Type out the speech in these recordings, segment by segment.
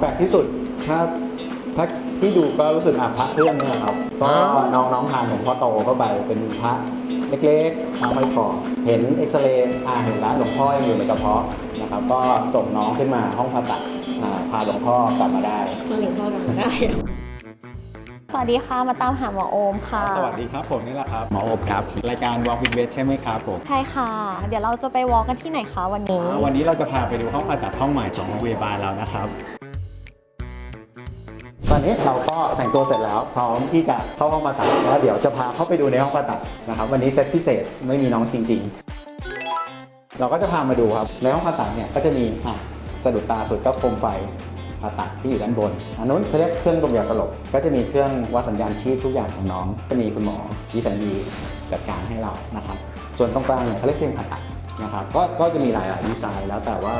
แปลกที่สุดถ้าถ้าที่ดูก็รู้สึกอะพระเครื่องเนี่ยครับก็น้องน้องทานหลวงพ่อโตเข้าไปเป็นพระเล็กๆพระไม่พอเห็นเอ็กซเรย์อ่าเห็นแล้วหลวงพ่อยังอยู่ในกระเพาะนะครับ ก็ส่งน้องขึ้นมาห้องผ่าตัดอ่าพาหลวงพ่อกลับมาได้มาหลวงพ่อกลับมาได้ สวัสดีค่ะมาตามหาหมอโอมค่ะ สวัสดีครับผมนี่แหละครับหมอโอบครับรายการ Walk with Vet ใช่ไหมครับผมใช่ค่ะ เดี๋ยวเราจะไปวอล์กกันที่ไหนคะวันนี้ วันนี้เราจะพาไปดูห้องผ่าตัดห้องใหม่ของโรงพยาบาลเรานะครับต อนนี้เราก็แต่งตัวเสร็จแล้ว พร้อมที่จะเข้าห้องผ่าตัดแล้วเดี๋ยวจะพาเข้าไปดูในห้องผ่าตัดนะครับ วันนี้เซตพิเศษไม่มีน้องจริง ๆ เราก็จะพามาดูครับในห้องผ่าตัดเนี่ยก็จะมีอะสะดุดตาสุดก็โคมไฟผ่าตัดที่อยู่ด้านบน อันนู้นเขาเรียกเครื่องดมยาสลบ ก็จะมีเครื่องวัดสัญญาณชีพทุกอย่างของน้องจะมีคุณหมอวิสัญญีจัดการให้เรานะครับ ส่วนตรงกลางเนี่ยเขาเรียกเครื่องผ่าตัดนะครับ ก็ ก็จะมีหลายหลายดีไซน์แล้วแต่ว่า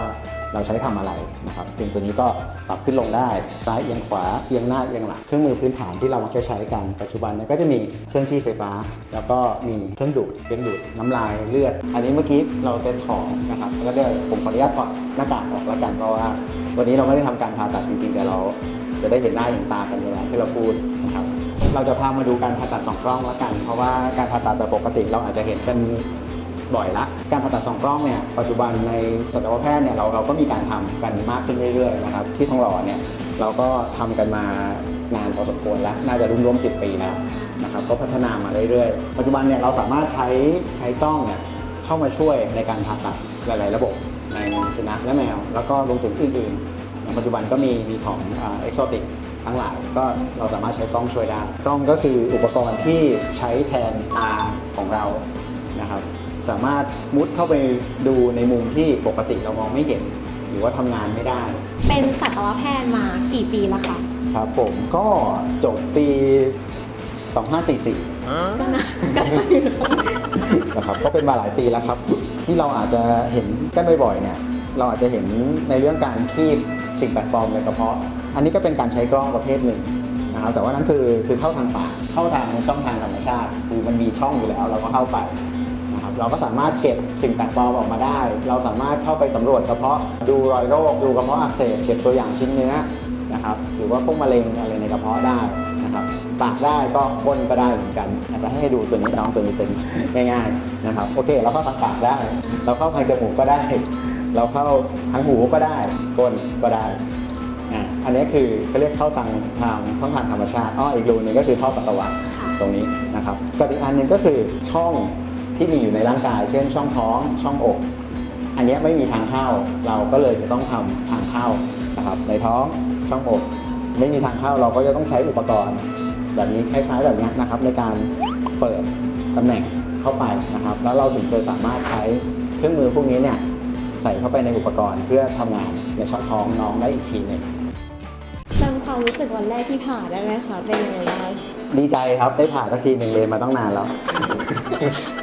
เราใช้ทำอะไรนะครับเตียงตัวนี้ก็ปรับขึ้นลงได้ซ้ายเอียงขวาเอียงหน้าเอียงหลังเครื่องมือพื้นฐานที่เรามักจะใช้กันปัจจุบันเนี่ยก็จะมีเครื่องจี้ไฟฟ้า แล้วก็มีเครื่องดูดเครื่องดูดน้ำลายเลือด อันนี้เมื่อกี้เราจะถอดนะครับแล้วก็เดี๋ยวผมขออนุญาตถอดหน้ากากออกแล้วกันเพราะว่า วันนี้เราไม่ได้ทำการผ่าตัดจริงๆแต่เราจะได้เห็นหน้าเห็นตากันเวลาที่เราพูดนะครับเราจะพามาดูการผ่าตัดสองกล้องแล้วกัน เพราะว่าการผ่าตัดแบบปกติเราอาจจะเห็นกัน บ่อยละ การผ่าตัดสองกล้องเนี่ยปัจจุบันในสัตวแพทย์เนี่ยเราเราก็มีการทำกันมากขึ้นเรื่อยๆนะครับที่ทองหล่อเนี่ยเราก็ทำกันมานานพอสมควรแล้ว น่าจะร่วมๆ10ปีแล้วนะครับก็พัฒนามาเรื่อยๆ ปัจจุบันเนี่ยเราสามารถใช้ใช้กล้องเนี่ยเข้ามาช่วยในการผ่าตัดหลายๆระบบในสุนัขและแมว แล้วก็รวมถึงอื่นๆอย่างปัจจุบันก็มีมีของเอ็กโซติกทั้งหลายก็เราสามารถใช้กล้องช่วยได้ กล้องก็คืออุปกรณ์ที่ใช้แทนตาของเรานะครับ สามารถมุดเข้าไปดูในมุมที่ปกติเรามองไม่เห็น หรือว่าทำงานไม่ได้ เป็นสัตวแพทย์มากี่ปีแล้วคะครับผมก็จบปี 2544 ก็นานก็นานอยู่นะนะครับก็เป็นมาหลายปีแล้วครับ ที่เราอาจจะเห็นกันบ่อยๆเนี่ยเราอาจจะเห็นในเรื่องการคีบสิ่งแปลกปลอมในกระเพาะ อันนี้ก็เป็นการใช้กล้องประเภทหนึ่งนะครับแต่ว่านั้นคือคือเข้าทางปากเข้าทางช่องทางธรรมชาติ คือมันมีช่องอยู่แล้วเราก็เข้าไปนะครับ เราก็สามารถเก็บสิ่งแปลกปลอมออกมาได้ เราสามารถเข้าไปสำรวจกระเพาะดูรอยโรคดูกระเพาะอักเสบเก็บตัวอย่างชิ้นเนื้อนะครับหรือว่าพวกมะเร็งอะไรในกระเพาะได้นะครับปากได้ก็ก้นก็ได้เหมือนกันนะครับให้ดูตัวนี้น้องตัวนี้เป็นง่ายๆนะครับโอเค เราเข้าทางปากได้ เราเข้าทางจมูกก็ได้ เราเข้าทางหูก็ได้ก้นก็ได้อันนี้คือเขาเรียกเข้าทางทางช่องทางธรรมชาติอ้ออีกรูนึงก็คือท่อปัสสาวะตรงนี้นะครับกับอีกอันหนึ่งก็คือช่อง ที่มีอยู่ในร่างกาย เช่น ช่องท้อง ช่องอก อันเนี้ยไม่มีทางเข้า เราก็เลยจะต้องทำทางเข้านะครับ ในท้อง ช่องอก ไม่มีทางเข้าเราก็จะต้องใช้อุปกรณ์ แบบนี้คล้ายๆแบบเนี้ยนะครับในการเปิดตำแหน่งเข้าไปนะครับ แล้วเราถึงจะสามารถใช้เครื่องมือพวกนี้เนี่ยใส่เข้าไปในอุปกรณ์เพื่อทำงานในช่องท้องน้องได้อีกทีหนึ่งจำความรู้สึกวันแรกที่ผ่าได้ไหมคะเป็นยังไงบ้างดีใจครับได้ผ่าสักทีหนึ่งเลยนมาต้องนานแล้ว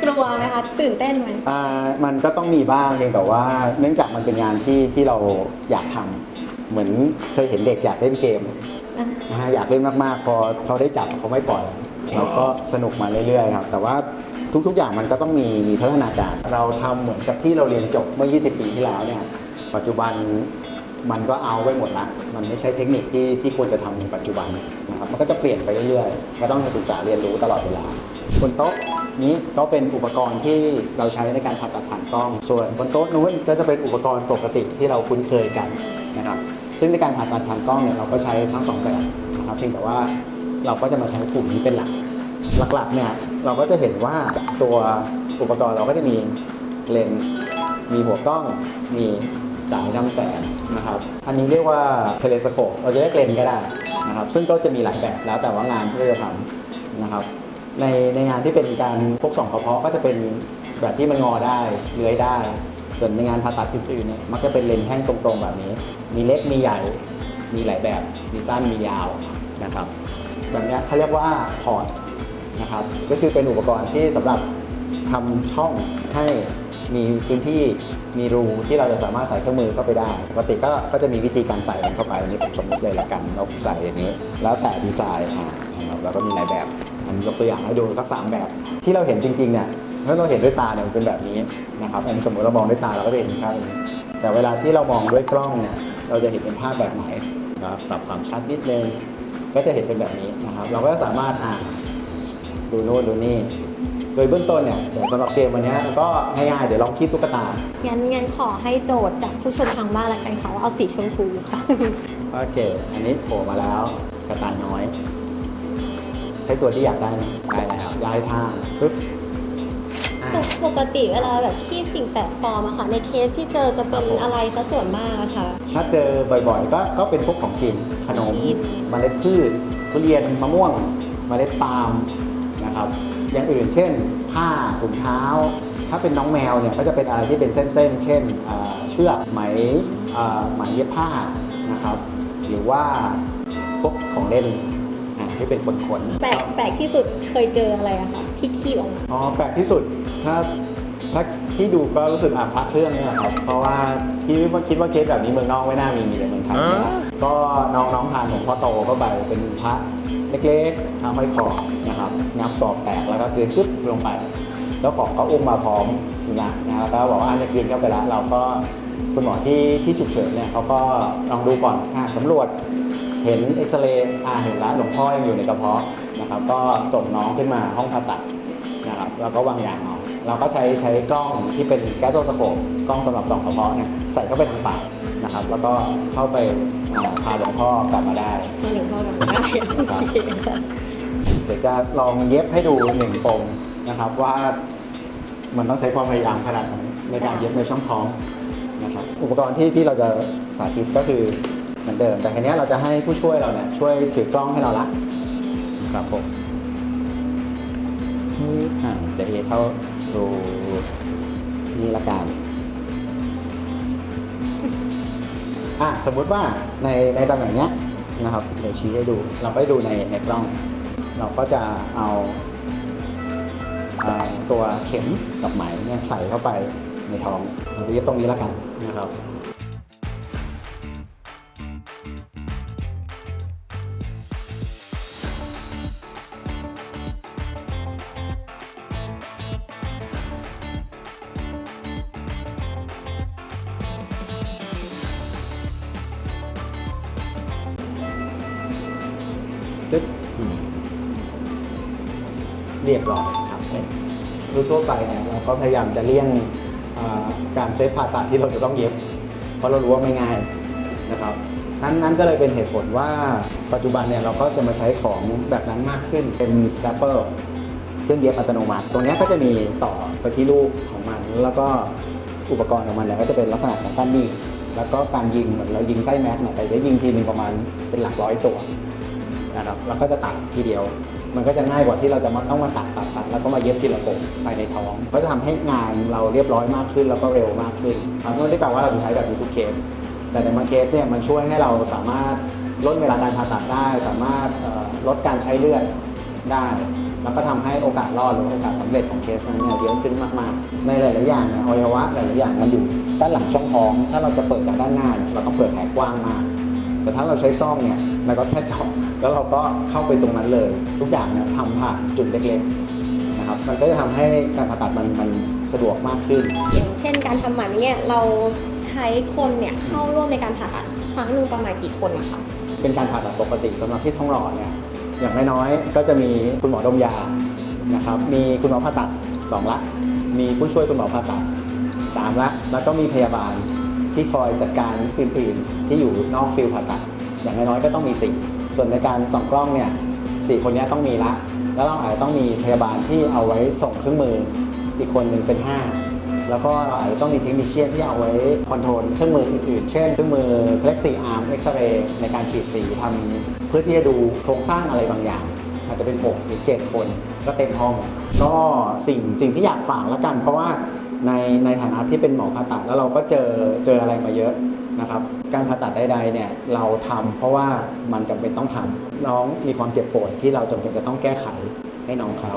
กลัวไหมคะ ตื่นเต้นไหมอ่ามันก็ต้องมีบ้างเพียงแต่ว่า เนื่องจากมันเป็นงานที่ที่เราอยากทำเหมือนเคยเห็นเด็กอยากเล่นเกมอะนะฮะอยากเล่นมากๆ พอเขาได้จับเขาไม่ปล่อยเราก็สนุกมาเรื่อยๆครับแต่ว่าทุกๆอย่างมันก็ต้องมีมีพัฒนาการ เราทำเหมือนกับที่เราเรียนจบเมื่อ 20 ปีที่แล้วเนี่ยปัจจุบันมันก็เอาไว้หมดละมันไม่ใช่เทคนิคที่ที่ควรจะทำในปัจจุบันนะครับมันก็จะเปลี่ยนไปเรื่อยๆก็ต้องศึกษาเรียนรู้ตลอดเวลาบนโต๊ะนี้ก็เป็นอุปกรณ์ที่เราใช้ในการผ่าตัดผ่านกล้อง ส่วนบนโต๊ะนู้นก็จะเป็นอุปกรณ์ปกติที่เราคุ้นเคยกันนะครับ ซึ่งในการผ่าตัดผ่านกล้องเนี่ยเราก็ใช้ทั้งสองแบบนะครับเพียงแต่ว่าเราก็จะมาใช้กลุ่มนี้เป็นหลัก หลักๆเนี่ยเราก็จะเห็นว่าตัวอุปกรณ์เราก็จะมีเลนส์มีหัวกล้องมีสายนำแสงนะครับ อันนี้เรียกว่าเทเลสโคปเราจะเรียกเลนส์ก็ได้นะครับ ซึ่งก็จะมีหลายแบบแล้วแต่ว่างานที่เราจะทำนะครับ ในในงานที่เป็นการพกส่องกระเพาะก็จะเป็นแบบที่มันงอได้เลื้อยได้ ส่วนในงานผ่าตัดอื่นๆเนี่ยมักจะเป็นเลนส์แท่งตรงๆ แบบนี้ มีเล็กมีใหญ่มีหลายแบบมีสั้นมียาวนะครับแบบนี้เขาเรียกว่าพอร์ตนะครับก็คือเป็นอุปกรณ์ที่สำหรับทำช่องให้มีพื้นที่มีรูที่เราจะสามารถใส่เครื่องมือเข้าไปได้ปกติก็ก็จะมีวิธีการใส่มันเข้าไปอันนี้ผมสมมติเลยละกันเราใส่อย่างนี้ แล้วแต่ดีไซน์นะครับแล้วก็มีหลายแบบ อันยกตัวอย่างให้ดูสักสามแบบ ที่เราเห็นจริงๆเนี่ยถ้าเราเห็นด้วยตาเนี่ยมันเป็นแบบนี้นะครับอันนี้สมมติเรามองด้วยตาเราก็จะเห็นภาพแบบนี้แต่เวลาที่เรามองด้วยกล้องเนี่ยเราจะเห็นเป็นภาพแบบไหนนะครับปรับความชัดนิดนึงก็จะเห็นเป็นแบบนี้นะครับ เราก็สามารถอ่านดูโน่นดูนี่โดยเบื้องต้นเนี่ยเดี๋ยวสำหรับเกมวันนี้ก็ง่ายๆเดี๋ยวลองคีบตุ๊กตา งั้นงั้นขอให้โจทย์จากผู้ชมทางบ้านละกันค่ะว่าเอาสีชมพูค่ะก็เจออันนี้โผล่มาแล้วกระต่ายน้อย ใช้ตัวที่อยากได้ไหมได้แล้วย้ายท่าปึ๊บอะ ปกติเวลาแบบคีบสิ่งแปลกปลอมอะค่ะ ในเคสที่เจอจะเป็นอะไรซะส่วนมากอะค่ะ ถ้าเจอบ่อยๆ ก็ก็เป็นพวกของกินขนมกิน เมล็ดพืชทุเรียนมะม่วง เมล็ดปาล์มนะครับอย่างอื่นเช่น ผ้าถุงเท้า ถ้าเป็นน้องแมวเนี่ยก็จะเป็นอะไรที่เป็นเส้นๆ เช่นอ่าเชือกไหมอ่าไหมเย็บผ้านะครับ หรือว่าพวกของเล่นอ่า ที่เป็นขนๆแปลกแปลกที่สุดเคยเจออะไรอะคะที่คีบออกมาอ๋อแปลกที่สุดถ้าถ้าที่ดูก็รู้สึกอะพระเครื่องเนี่ยครับเพราะว่าพี่ว่าคิดว่าเคสแบบนี้เมืองนอกไม่น่ามีมีแต่เมืองไทยนะครับก็น้องน้องทานของพ่อโตก็ไปเป็นพระเล็กๆทำห้อยคอนะครับงับกรอบแตกแล้วก็คืนปึ๊บลงไป แล้วของก็อุ้มมาพร้อมนะนะแล้วก็บอกว่าอันจะคืนเข้าไปแล้วเราก็คุณหมอที่ที่ฉุกเฉินเนี่ยเขาก็ลองดูก่อนอะสำรวจ เห็นเอ็กซเรย์อ่าเห็นแล้วหลวงพ่อยังอยู่ในกระเพาะนะครับ ก็ส่งน้องขึ้นมาห้องผ่าตัดนะครับแล้วก็วางยาเอาเราก็ใช้ใช้กล้องที่เป็นแก๊สโทรสโคปกล้องสำหรับส่องกระเพาะเนี่ยใส่เข้าไปทางปากนะครับ แล้วก็เข้าไปอ่าพาหลวงพ่อกลับมาได้มาถึงพ่อกันได้โอเคค่ะเดี๋ยวจะลองเย็บให้ดูหนึ่งปมนะครับว่ามันต้องใช้ความพยายามขนาดไหนในการเย็บในช่องท้องนะครับ อุปกรณ์ที่ที่เราจะสาธิตก็คือ เหมือนเดิม แต่ทีนี้ยเราจะให้ผู้ช่วยเราเนี่ยช่วยถือกล้องให้เราละครับผมอ่าเดี๋ยวเอเข้าดูนี่ละกันอะสมมุติว่าในในตำแหน่งเนี้ยนะครับเดี๋ยวชี้ให้ดู เราไปดูในในกล้อง เราก็จะเอาอ่าตัวเข็มกับไหมเนี่ยใส่เข้าไปในท้องเราเรียกตรงนี้แล้วกันนะครับ จึ๊บอืมเรียบร้อยครับโดยทั่วไปเนี่ยเราก็พยายามจะเลี่ยงอ่าการเซฟผ่าตัดที่เราจะต้องเย็บ เพราะเรารู้ว่าไม่ง่ายนะครับนั้นนั้นก็เลยเป็นเหตุผลว่าปัจจุบันเนี่ยเราก็จะมาใช้ของแบบนั้นมากขึ้นเป็น stapler เครื่องเย็บอัตโนมัติ ตรงเนี้ยก็จะมีต่อไปที่ลูกของมัน แล้วก็อุปกรณ์ของมันเนี่ยก็จะเป็นลักษณะของการมีดแล้วก็การยิงเหมือนเรายิงไส้แม็กซ์เนี่ยแต่จะยิงทีหนึงประมาณเป็นหลักร้อยตัว นะครับแล้วก็จะตัดทีเดียว มันก็จะง่ายกว่าที่เราจะมาต้องมาตัดตัดตัดแล้วก็มาเย็บทีละปมภายในท้อง ก็จะทำให้งานเราเรียบร้อยมากขึ้นแล้วก็เร็วมากขึ้นทั้งไม่ได้แปลว่าเราจะใช้แบบนี้ทุกเคสแต่ในบางเคสเนี่ยมันช่วยให้เราสามารถลดเวลาการผ่าตัดได้ สามารถลดการใช้เลือดได้ แล้วก็ทำให้โอกาสรอดหรือโอกาสสำเร็จของเคสนั้นเนี่ยเยอะขึ้นมากๆ ในหลายๆอย่างเนี่ยอวัยวะหลายๆอย่างมันอยู่ด้านหลังช่องท้อง ถ้าเราจะเปิดจากด้านหน้าเราต้องเปิดแผลกว้างมาก แต่ถ้าเราใช้กล้องเนี่ยเราก็แค่เจาะ แล้วเราก็เข้าไปตรงนั้นเลย ทุกอย่างเนี่ยทำผ่านจุดเล็กๆนะครับมันก็จะทำให้การผ่าตัดมันมันสะดวกมากขึ้น อย่างเช่นการทำหมันเนี่ยเราใช้คนเนี่ยเข้าร่วมในการผ่าตัดครั้งหนึ่งประมาณกี่คนนะคะเป็นการผ่าตัดปกติสำหรับที่ท้องหล่อเนี่ยอย่างน้อยๆก็จะมีคุณหมอดมยานะครับมีคุณหมอผ่าตัดสองละ มีผู้ช่วยคุณหมอผ่าตัดสามละ แล้วก็มีพยาบาลที่คอยจัดการอื่นๆที่อยู่นอกฟิลผ่าตัด อย่างน้อยๆก็ต้องมีสี่ ส่วนในการส่องกล้องเนี่ยสี่คนนี้ต้องมีละ แล้วเราอาจจะต้องมีพยาบาลที่เอาไว้ส่งเครื่องมือ อีกคนหนึ่งเป็นห้าแล้วก็เราอาจจะต้องมีเทคนิชเชียนที่เอาไว้คอนโทรลเครื่องมืออื่นๆ เช่นเครื่องมือเล็กสีอาร์มเอ็กซเรย์ในการฉีดสีทำเพื่อที่จะดูโครงสร้างอะไรบางอย่าง อาจจะเป็น6หรือ7คนก็เต็มห้องก็สิ่งสิ่งที่อยากฝากแล้วกัน เพราะว่าในในฐานะที่เป็นหมอผ่าตัดแล้วเราก็เจอเจออะไรมาเยอะนะครับ การผ่าตัดใดๆเนี่ยเราทำเพราะว่ามันจำเป็นต้องทำน้องมีความเจ็บปวยที่เราจำเป็นจะต้องแก้ไขให้น้องเขา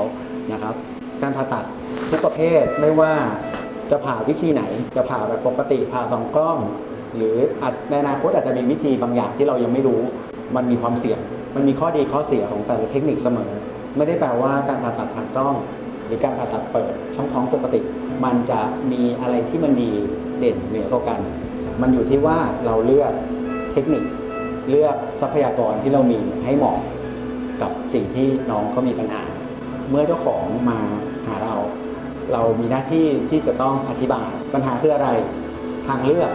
นะครับ การผ่าตัดทุกประเภทไม่ว่าจะผ่าวิธีไหน จะผ่าแบบปกติผ่าสองกล้อง หรืออาจในอนาคตอาจจะมีวิธีบางอย่างที่เรายังไม่รู้ มันมีความเสี่ยง มันมีข้อดีข้อเสียของแต่ละเทคนิคเสมอ ไม่ได้แปลว่าการผ่าตัดผ่านกล้อง หรือการผ่าตัดเปิดช่องท้องปกติ มันจะมีอะไรที่มันดีเด่นเหนือกว่ากัน มันอยู่ที่ว่าเราเลือกเทคนิค เลือกทรัพยากรที่เรามีให้เหมาะกับสิ่งที่น้องเขามีปัญหา เมื่อเจ้าของมาหาเรา เรามีหน้าที่ที่จะต้องอธิบายปัญหาคืออะไร ทางเลือก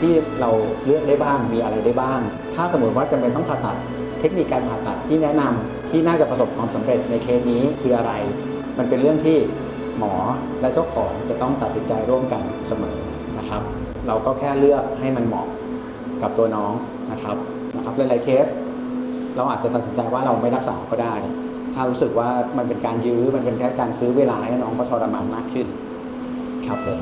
ที่เราเลือกได้บ้างมีอะไรได้บ้าง ถ้าสมมติว่าจำเป็นต้องผ่าตัด เทคนิคการผ่าตัดที่แนะนำที่น่าจะประสบความสำเร็จในเคสนี้คืออะไร มันเป็นเรื่องที่หมอและเจ้าของจะต้องตัดสินใจร่วมกันเสมอนะครับ เราก็แค่เลือกให้มันเหมาะกับตัวน้องนะครับนะครับหลายๆเคส เราอาจจะตัดสินใจว่าเราไม่รักษาก็ได้ ถ้ารู้สึกว่ามันเป็นการยื้อมันเป็นแค่การซื้อเวลาให้น้องก็ทรมานมากขึ้นครับผม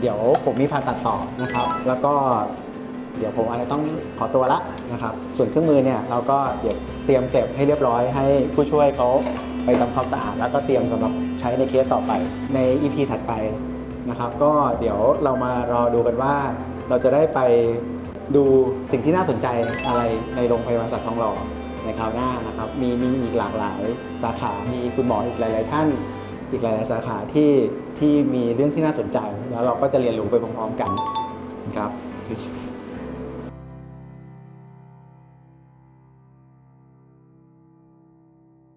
เดี๋ยวผมมีผ่าตัดต่อนะครับ แล้วก็เดี๋ยวผมอาจจะต้องขอตัวละนะครับ ส่วนเครื่องมือเนี่ยเราก็เดี๋ยวเตรียมเก็บให้เรียบร้อยให้ผู้ช่วยเขาไปทำความสะอาดแล้วก็เตรียมสำหรับใช้ในเคสต่อไปใน EP ถัดไป นะครับ ก็เดี๋ยวเรามารอดูกันว่า เราจะได้ไปดูสิ่งที่น่าสนใจอะไรในโรงพยาบาลสัตว์ทองหล่อในคราวหน้านะครับ มีมีอีกหลากหลายสาขา มีคุณหมออีกหลาย ๆ ท่าน อีกหลาย ๆ สาขาที่ที่มีเรื่องที่น่าสนใจ แล้วเราก็จะเรียนรู้ไปพร้อม ๆ กันครับ